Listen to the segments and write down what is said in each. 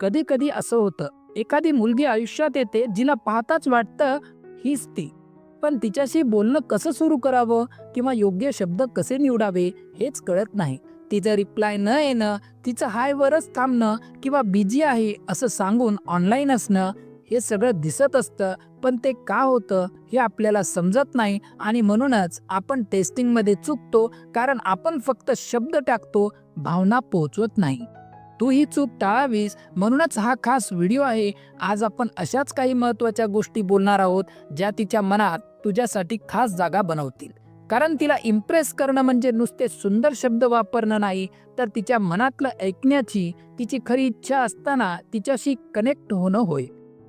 कधी कधी असं होतं एखादी मुलगी आयुष्यात येते जिला पाहताच वाटतं हीच ती. पण तिच्याशी बोलणं कसं सुरू करावं किंवा योग्य शब्द कसे निवडावे हेच कळत नाही. तिचं रिप्लाय न येणं तिचं हायवरच थांबणं किंवा बिझी आहे असं सांगून ऑनलाईन असणं हे सगळं दिसत असतं पण ते का होतं हे आपल्याला समजत नाही आणि म्हणूनच आपण टेस्टिंगमध्ये चुकतो कारण आपण फक्त शब्द टाकतो भावना पोहोचवत नाही. तू ही चूक टाळावीस. म्हणूनच हा खास व्हिडिओ आहे. आज आपण अशाच काही महत्त्वाच्या गोष्टी बोलणार आहोत ज्या तिच्या मनात तुझ्यासाठी खास जागा बनवतील. कारण तिला इम्प्रेस करणं म्हणजे नुसते सुंदर शब्द वापरणं नाही तर तिच्या मनातलं ऐकण्याची तिची खरी इच्छा असताना तिच्याशी कनेक्ट होणं होय.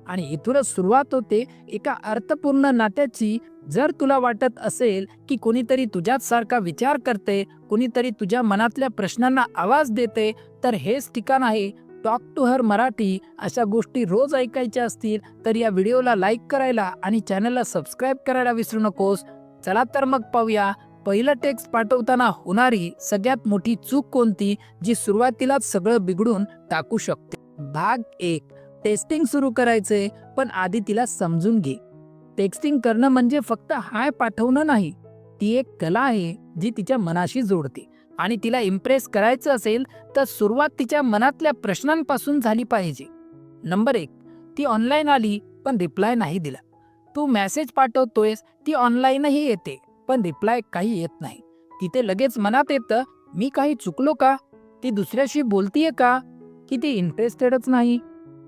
आणि इथूनच सुरुवात होते एका अर्थपूर्ण नात्याची जर तुला वाटत असेल की कोणीतरी तुझ्याच सारखा विचार करते कुणीतरी तुझ्या मनातल्या प्रश्नांना आवाज देते तर हेच ठिकाण आहे टॉक टू हर मराठी. अशा गोष्टी रोज ऐकायच्या असतील तर या व्हिडिओला लाईक करायला आणि चॅनलला सबस्क्राईब करायला विसरू नकोस. चला तर मग पाहूया. पहिलं टेक्स्ट पाठवताना होणारी सगळ्यात मोठी चूक कोणती जी सुरुवातीलाच सगळं बिघडून टाकू शकते? भाग एक. टेस्टिंग सुरू करायचे पण आधी तिला समजून घे. टेक्स्टिंग करणं म्हणजे फक्त हाय पाठवणं नाही. ती एक कला आहे जी तिच्या मनाशी जोडते. आणि तिला इम्प्रेस करायचं असेल तर सुरुवात तिच्या मनातल्या प्रश्नांपासून झाली पाहिजे. नंबर एक ती ऑनलाईन आली पण रिप्लाय नाही दिला. तू मेसेज पाठवतोयस ती ऑनलाईनही येते पण रिप्लाय काही येत नाही. तिथे लगेच मनात येतं मी काही चुकलो का? ती दुसऱ्याशी बोलतीये का? की ती इंटरेस्टेडच नाही.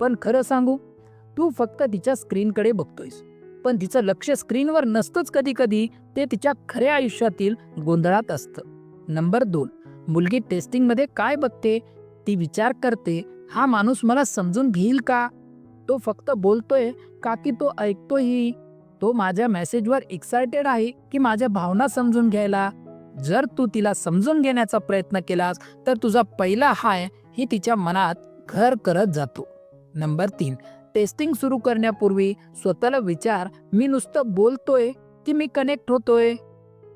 पण खरं सांगू तू फक्त तिच्या स्क्रीनकडे बघतोयस. पण तिचं लक्ष स्क्रीनवर नसतंच कधी कधी ते तिच्या खऱ्या आयुष्यातील गोंधळात असतं. नंबर दोन मुलगी टेस्टिंगमध्ये काय बघते? ती विचार करते हा माणूस मला समजून घेईल का? तो फक्त बोलतोय का की तो ऐकतोही? तो माझ्या मेसेजवर एक्सायटेड आहे की माझ्या भावना समजून घ्यायला? जर तू तिला समजून घेण्याचा प्रयत्न केलास तर तुझा पहिला हाय ही तिच्या मनात घर करत जातो. नंबर तीन टेस्टिंग सुरू करण्यापूर्वी स्वतःला विचार मी नुसतं बोलतोय की मी कनेक्ट होतोय.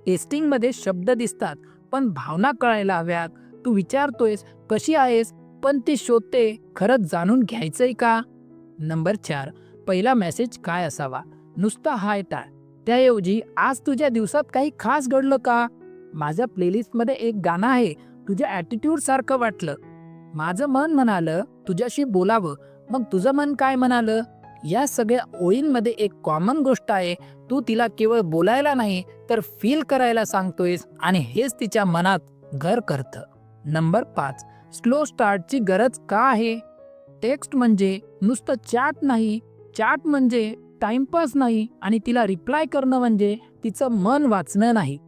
टेस्टिंगमध्ये शब्द दिसतात पण भावना कळायला हव्यात. तू विचारतोयस कशी आहेस? पण ती शोधते खरंच जाणून घ्यायचंय का? नंबर चार पहिला मेसेज काय असावा? नुसता हाय टाळ. त्याऐवजी आज तुझ्या दिवसात काही खास घडलं का? माझ्या प्लेलिस्टमध्ये एक गाणं आहे तुझ्या ॲटिट्यूड सारखं वाटलं. माझं मन म्हणालं तुझ्याशी बोलावं. मग तुझं मन काय म्हणालं? या सगळ्या ओळींमध्ये एक कॉमन गोष्ट आहे. तू तिला केवळ बोलायला नाही तर फील करायला सांगतोयस आणि हेच तिच्या मनात घर करतं. नंबर पाच. स्लो स्टार्टची गरज का आहे? टेक्स्ट म्हणजे नुसतं चॅट नाही. चॅट म्हणजे टाइमपास नाही आणि तिला रिप्लाय करणं म्हणजे तिचं मन वाचणं नाही.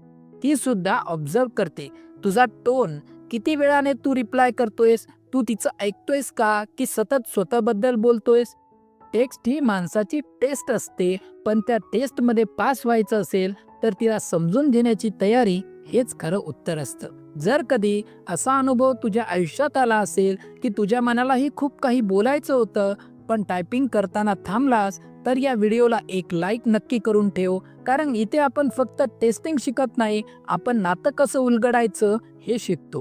ती सुद्धा ऑब्झर्व करते. तुझा टोन किती वेळाने तू रिप्लाय करतोयस? तू तिचं ऐकतोयस का की सतत स्वतःबद्दल बोलतोयस? टेक्स्ट ही माणसाची टेस्ट असते पण त्या टेस्टमध्ये पास व्हायचं असेल तर तिला समजून घेण्याची तयारी हेच खरं उत्तर असतं. जर कधी असा अनुभव तुझ्या आयुष्यात आला असेल की तुझ्या मनालाही खूप काही बोलायचं होतं पण टायपिंग करताना थांबलास तर या व्हिडिओला एक लाईक नक्की करून ठेव कारण इथे आपण फक्त टेस्टिंग शिकत नाही आपण नातं कसं उलगडायचं हे शिकतो.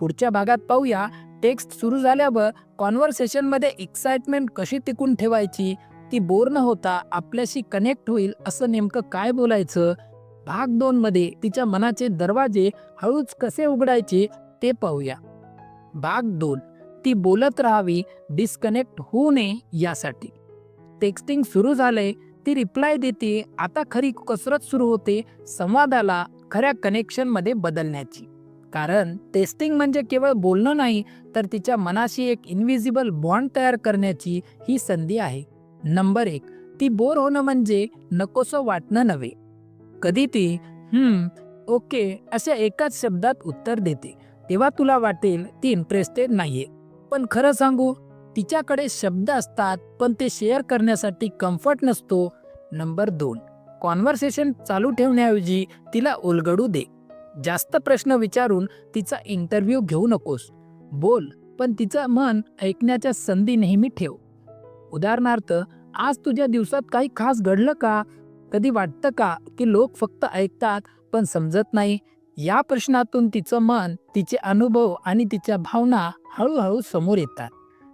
पुढच्या भागात पाहूया. टेक्स्ट सुरू झाल्यावर कॉन्व्हर्सेशनमध्ये एक्साइटमेंट कशी टिकून ठेवायची ती बोर न होता आपल्याशी कनेक्ट होईल असं नेमकं काय बोलायचं? भाग दोन मध्ये तिच्या मनाचे दरवाजे हळूच कसे उघडायचे ते पाहूया. भाग दोन ती बोलत राहावी डिस्कनेक्ट होऊ नये यासाठी. टेक्स्टिंग सुरू झालंय ती रिप्लाय देते आता खरी कसरत सुरू होते संवादाला खऱ्या कनेक्शनमध्ये बदलण्याची. कारण टेस्टिंग म्हणजे केवळ बोलणं नाही तर तिच्या मनाशी एक इनविजिबल बॉन्ड तयार करण्याची ही संधी आहे. नंबर एक ती बोर होणं म्हणजे नकोसं वाटणं नव्हे. कधी ती हम्म ओके अशा एकाच शब्दात उत्तर देते. तेव्हा तुला वाटेल ती इंटरेस्टेड नाहीये. पण खरं सांगू तिच्याकडे शब्द असतात पण ते शेअर करण्यासाठी कम्फर्ट नसतो. नंबर दोन कॉन्व्हर्सेशन चालू ठेवण्याऐवजी तिला उलगडू दे. जास्त प्रश्न विचारून तिचा इंटरव्ह्यू घेऊ नकोस. बोल पण तिचं मन ऐकण्याच्या संधी नेहमी ठेव. उदाहरणार्थ आज तुझ्या दिवसात काही खास घडलं का? कधी वाटतं का की लोक फक्त ऐकतात पण समजत नाही? या प्रश्नातून तिचं मन तिचे अनुभव आणि तिच्या भावना हळूहळू समोर येतात.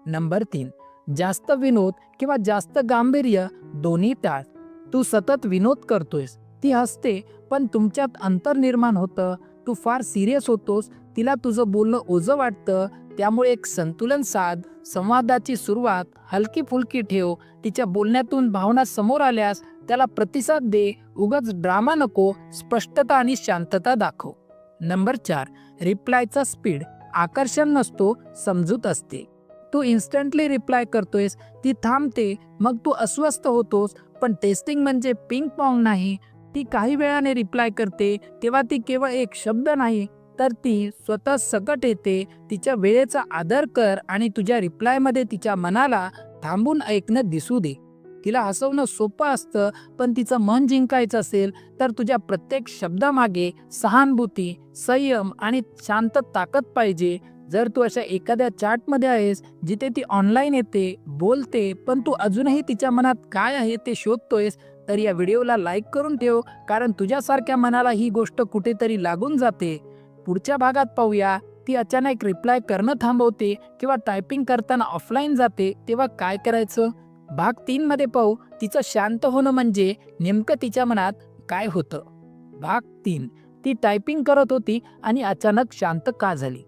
नंबर तीन जास्त विनोद किंवा जास्त गांभीर्य दोन्ही टाळ. तू सतत विनोद करतोयस. ती हसते पण तुमच्यात अंतर निर्माण होतं. तू फार सिरियस होतोस. तिला तुझं बोलणं ओझं वाटतं. त्यामुळे एक संतुलन साध. संवादाची सुरुवात. हलकी फुलकी ठेव. तिच्या बोलण्यातून भावना समोर आल्यास त्याला प्रतिसाद दे. उगाच ड्रामा नको. स्पष्टता आणि शांतता दाखव. नंबर चार. रिप्लायचा स्पीड आकर्षण नसतो. समजूत असते. तू इन्स्टंटली रिप्लाय करतोयस. ती थांबते. मग तू अस्वस्थ होतोस. पण टेस्टिंग म्हणजे पिंग पॉंग नाही. ती काही वेळाने रिप्लाय करते तेव्हा ती केवळ एक शब्द नाही तर ती स्वतः सकट येते तिच्या वेळेचा आदर कर आणि तुझ्या रिप्लायमध्ये तिच्या मनाला थांबून ऐकणं दिसू दे. तिला हसवणं सोपं असतं पण तिचं मन जिंकायचं असेल तर तुझ्या प्रत्येक शब्दामागे सहानुभूती संयम आणि शांत ताकद पाहिजे. जर तू अशा एखाद्या चार्टमध्ये आहेस जिथे ती ऑनलाईन येते बोलते पण तू अजूनही तिच्या मनात काय आहे ते शोधतोयस तर या व्हिडिओला लाईक करून ठेव कारण तुझ्यासारख्या मनाला ही गोष्ट कुठेतरी लागून जाते. पुढच्या भागात पाहूया. ती अचानक रिप्लाय करणं थांबवते किंवा टायपिंग करताना ऑफलाईन जाते तेव्हा काय करायचं? भाग तीनमध्ये पाहू. तिचं शांत होणं म्हणजे नेमकं तिच्या मनात काय होतं? भाग तीन. ती टायपिंग करत होती आणि अचानक शांत का झाली?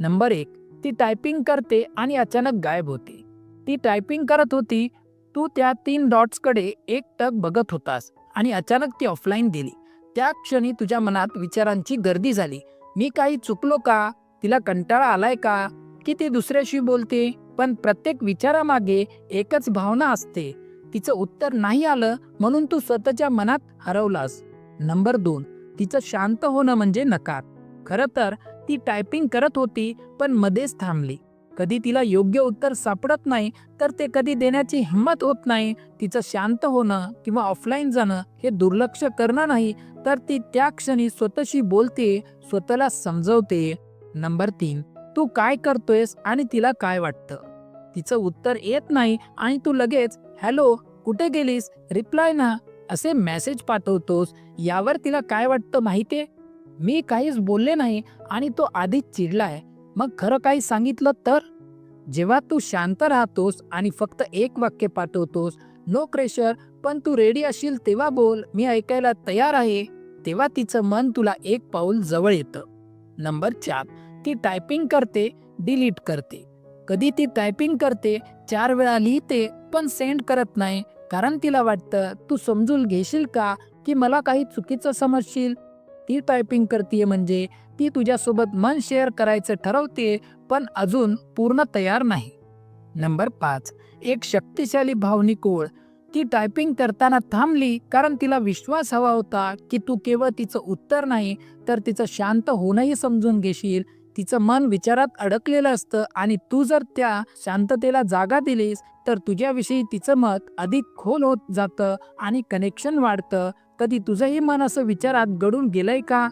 नंबर एक. ती टायपिंग करते आणि अचानक गायब होते. ती टायपिंग करत होती तू त्या तीन डॉट्सकडे एक टक बघत होतास आणि अचानक ती ऑफलाईन दिली. त्या क्षणी तुझ्या मनात विचारांची गर्दी झाली. मी काही चुकलो का? तिला कंटाळा आलाय का? की ती दुसऱ्याशी बोलते? पण प्रत्येक विचारामागे एकच भावना असते. तिचं उत्तर नाही आलं म्हणून तू स्वतःच्या मनात हरवलास. नंबर दोन तिचं शांत होणं म्हणजे नकार. खरं तर ती टायपिंग करत होती पण मध्येच थांबली. कधी तिला योग्य उत्तर सापडत नाही तर ते कधी देण्याची हिंमत होत नाही. तिचं शांत होणं किंवा ऑफलाईन जाणं हे दुर्लक्ष करणं नाही तर ती त्या क्षणी स्वतःशी बोलते स्वतःला समजवते. नंबर तीन तू काय करतोयस आणि तिला काय वाटतं? तिचं उत्तर येत नाही आणि तू लगेच हॅलो कुठे गेलीस? रिप्लाय ना असे मेसेज पाठवतोस. यावर तिला काय वाटतं माहितीये? मी काहीच बोलले नाही आणि तो आधीच चिडलाय. मग खरं काही सांगितलं तर? जेव्हा तू शांत राहतोस आणि फक्त एक वाक्य पाठवतोस नो प्रेशर पण तू रेडी असशील तेव्हा बोल मी ऐकायला तयार आहे. तेव्हा तिचं मन तुला एक पाऊल जवळ येतं. नंबर चार ती टायपिंग करते डिलीट करते. कधी ती टायपिंग करते चार वेळा लिहिते पण सेंड करत नाही कारण तिला वाटतं तू समजून घेशील का की मला काही चुकीचं समजशील? ती टायपिंग करते म्हणजे ती तुझ्यासोबत मन शेअर करायचं ठरवते पण अजून पूर्ण तयार नाही. नंबर पाच. एक शक्तिशाली भावनिक ओळ. ती टायपिंग करताना थांबली कारण तिला विश्वास हवा होता की तू केवळ तिचं उत्तर नाही तर तिचं शांत होणंही समजून घेशील. तिचं मन विचारात अडकलेलं असतं आणि तू जर त्या शांततेला जागा दिलीस तर तुझ्याविषयी तिचं मत अधिक खोल होत जातं आणि कनेक्शन वाढतं. कधी तुझंही मन असं विचारात गडून गेलंय का?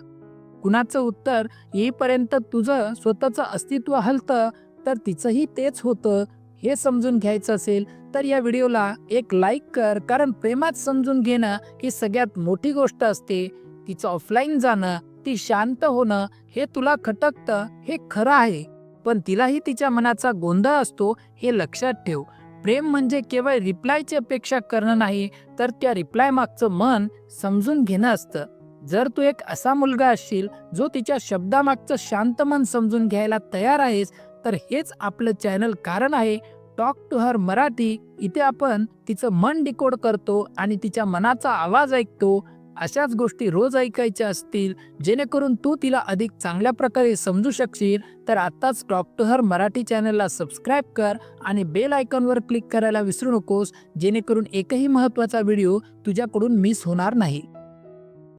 कुणाचं उत्तर येईपर्यंत तुझं स्वतःचं अस्तित्व हलतं तर तिचंही तेच होतं. हे समजून घ्यायचं असेल तर या व्हिडिओला एक लाईक कर कारण प्रेमात समजून घेणं ही सगळ्यात मोठी गोष्ट असते. तिचं ऑफलाईन जाणं ती शांत होणं हे तुला खटकतं हे खरं आहे. पण तिलाही तिच्या मनाचा गोंधळ असतो हे लक्षात ठेव. प्रेम म्हणजे केवळ रिप्लायची अपेक्षा करणं नाही तर त्या रिप्लाय मागचं मन समजून घेणं असतं. जर तू एक असा मुलगा असशील जो तिच्या शब्दामागचं शांत मन समजून घ्यायला तयार आहेस तर हेच आपलं चॅनल कारण आहे. Talk to her Marathi. इथे आपण तिचं मन डिकोड करतो आणि तिच्या मनाचा आवाज ऐकतो. अशाच गोष्टी रोज ऐकायच्या असतील जेणेकरून तू तिला अधिक चांगल्या प्रकारे समजू शकशील. तर आत्ताच टॉक टू हर मराठी चॅनलला सबस्क्राईब कर आणि बेल आयकॉनवर क्लिक करायला विसरू नकोस जेणेकरून एकही महत्त्वाचा व्हिडिओ तुझ्याकडून मिस होणार नाही.